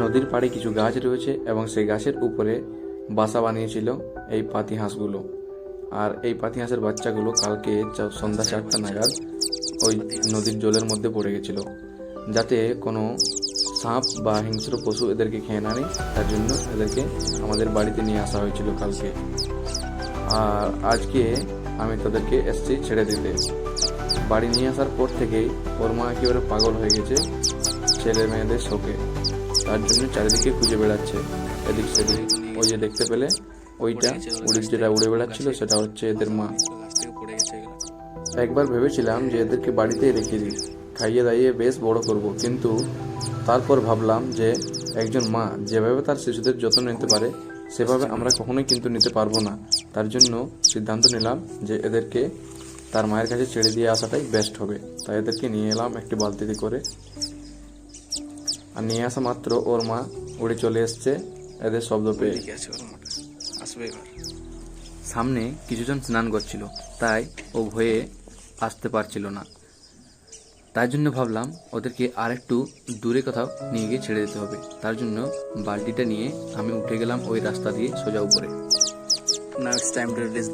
নদীর পাড়ে কিছু গাছ রয়েছে এবং সেই গাছের উপরে বাসা বানিয়েছিল এই পাতি হাঁসগুলো। আর এই পাতি হাঁসের বাচ্চাগুলো কালকে সন্ধ্যা চারটা নাগাদ ওই নদীর জলের মধ্যে পড়ে গেছিল। যাতে কোনো সাপ বা হিংস্র পশু এদেরকে খেয়ে না নেয়, তার জন্য এদেরকে আমাদের বাড়িতে নিয়ে আসা হয়েছিল কালকে। আর আজকে আমি তাদেরকে এসছি ছেড়ে দিতে। বাড়ি নিয়ে আসার পর থেকেই ওর মা একেবারে পাগল হয়ে গেছে, ছেলে মেয়েদের শোকে। তার জন্য চারিদিকে খুঁজে বেড়াচ্ছে। এদিক সেদিক, ওই যে দেখতে পেলে, ওইটা উড়ে যেটা উড়ে বেড়াচ্ছিল, সেটা হচ্ছে এদের মা। একবার ভেবেছিলাম যে এদেরকে বাড়িতেই রেখে দিই। খাইয়ে দাইয়ে বেশ বড় করব, কিন্তু তারপর ভাবলাম যে একজন মা যেভাবে তার শিশুদের যত্ন নিতে পারে, সেভাবে আমরা কখনোই কিন্তু নিতে পারব না। তার জন্য সিদ্ধান্ত নিলাম যে এদেরকে তার মায়ের কাছে ছেড়ে দিয়ে আসাটাই বেস্ট হবে। তাই এদেরকে নিয়ে এলাম একটি বালতিতে করে। আর নিয়ে আসা মাত্র ওর মা উড়ে চলে এসছে এদের শব্দ পেয়ে। ঠিক ওর মাঠে আসবে এবার। সামনে কিছুজন স্নান করছিল তাই ও ভয়ে আসতে পারছিল না। তার জন্য ভাবলাম ওদেরকে আরেকটু দূরে কোথাও নিয়ে গিয়ে ছেড়ে দিতে হবে। তার জন্য বালতিটা নিয়ে আমি উঠে গেলাম ওই রাস্তা দিয়ে সোজা উপরে। Now it's time to release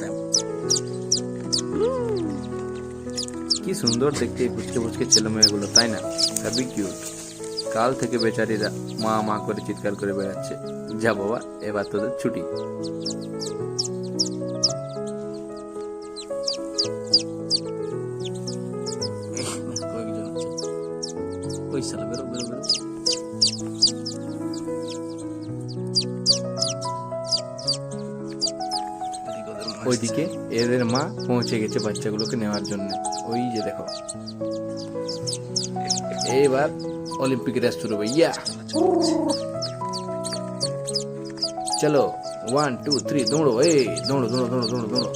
কি সুন্দর দেখতে ফুচকে ফুচকে ছেলে মেয়েগুলো তাই না? হ্যাপি কিউট কাল থেকে বেচারিরা মা মা করে চিৎকার করে বেড়াচ্ছে। যা বাবা এবার তোদের ছুটি। বেরো বেরো বেরো। ওইদিকে এদের মা পৌঁছে গেছে বাচ্চাগুলোকে নেওয়ার জন্য। ওই যে দেখো এবার অলিম্পিক রেস শুরু হবে ইয়া চলো ওয়ান টু থ্রি দৌড়ো এই দৌড়ো দৌড়ো দৌড়ো দৌড়ো দৌড়ো।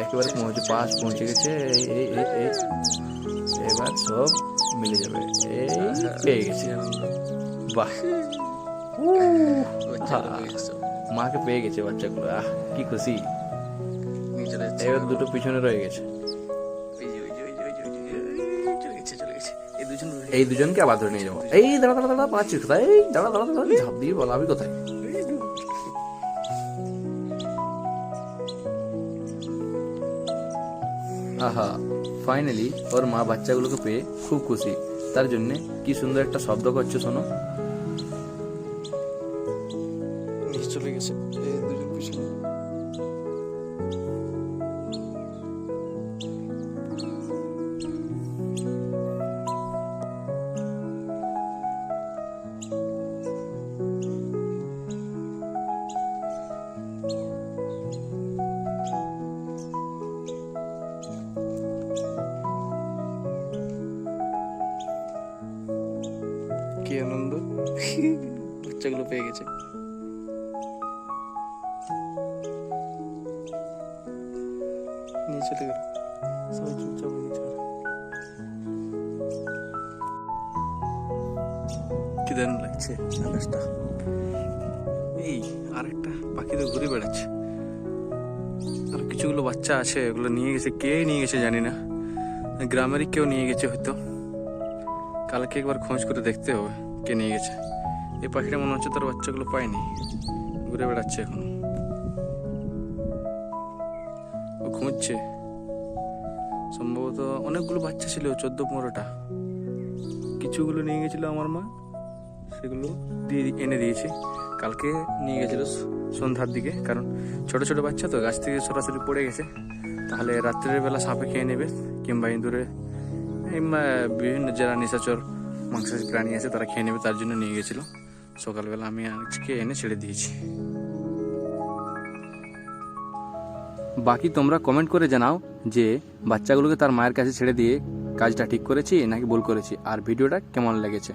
একেবারে পৌঁছে পাশ পৌঁছে গেছে এই এবার সব মিলে যাবে। এই পেয়ে গেছে। বাহ। মাকে পেয়ে গেছে বাচ্চাগুলো। আহ কি খুশি। এবার দুটো পিছনে রয়ে গেছে। এই দুজনকে আবার ধরে নিয়ে যাব। এই দাঁড়া দাঁড়া দাঁড়া পাচ্ছিস কোথায় এই দাঁড়া দাঁড়া দাঁড়া, ঝাঁপ দিয়ে বলাবি কোথায়? আহা ফাইনালি ওর মা বাচ্চাগুলোকে পেয়ে খুব খুশি। তার জন্য কি সুন্দর একটা শব্দ করছে, শোনো। চলে গেছে। কি আনন্দ? বাচ্চাগুলো পেয়ে গেছে। নিয়ে চলে গেল। সবাই চুপচাপ কি দারুণ লাগছে আকাশটা। এই আরেকটা পাখি তো ঘুরে বেড়াচ্ছে। আর কিছুগুলো বাচ্চা আছে এগুলো নিয়ে গেছে। কে নিয়ে গেছে জানি না। গ্রামেরই কেউ নিয়ে গেছে হয়তো। কালকে একবার খোঁজ করে দেখতে হবে। কে নিয়ে গেছে? এই পাখিটা মনে হচ্ছে তার বাচ্চাগুলো পায়নি। ঘুরে বেড়াচ্ছে এখন। ও খুঁজছে সম্ভবত অনেকগুলো বাচ্চা ছিল, চোদ্দ পনেরোটা। কিছুগুলো নিয়ে গেছিল আমার মা, সেগুলো দিয়ে এনে দিয়েছে। কালকে নিয়ে গেছিল সন্ধ্যার দিকে, কারণ ছোট ছোট বাচ্চা তো, গাছ থেকে সরাসরি পড়ে গেছে। তাহলে রাত্রের বেলা সাপে খেয়ে নেবে, কিংবা ইঁদুরে, কিংবা বিভিন্ন যারা নিশাচর মাংসাশী প্রাণী আছে, তারা খেয়ে নেবে, তার জন্য নিয়ে গেছিল। সকালবেলা আমি আজকে এনে ছেড়ে দিয়েছি। বাকি তোমরা কমেন্ট করে জানাও যে বাচ্চাগুলোকে তার মায়ের কাছে ছেড়ে দিয়ে কাজটা ঠিক করেছি নাকি ভুল করেছি, আর ভিডিওটা কেমন লেগেছে।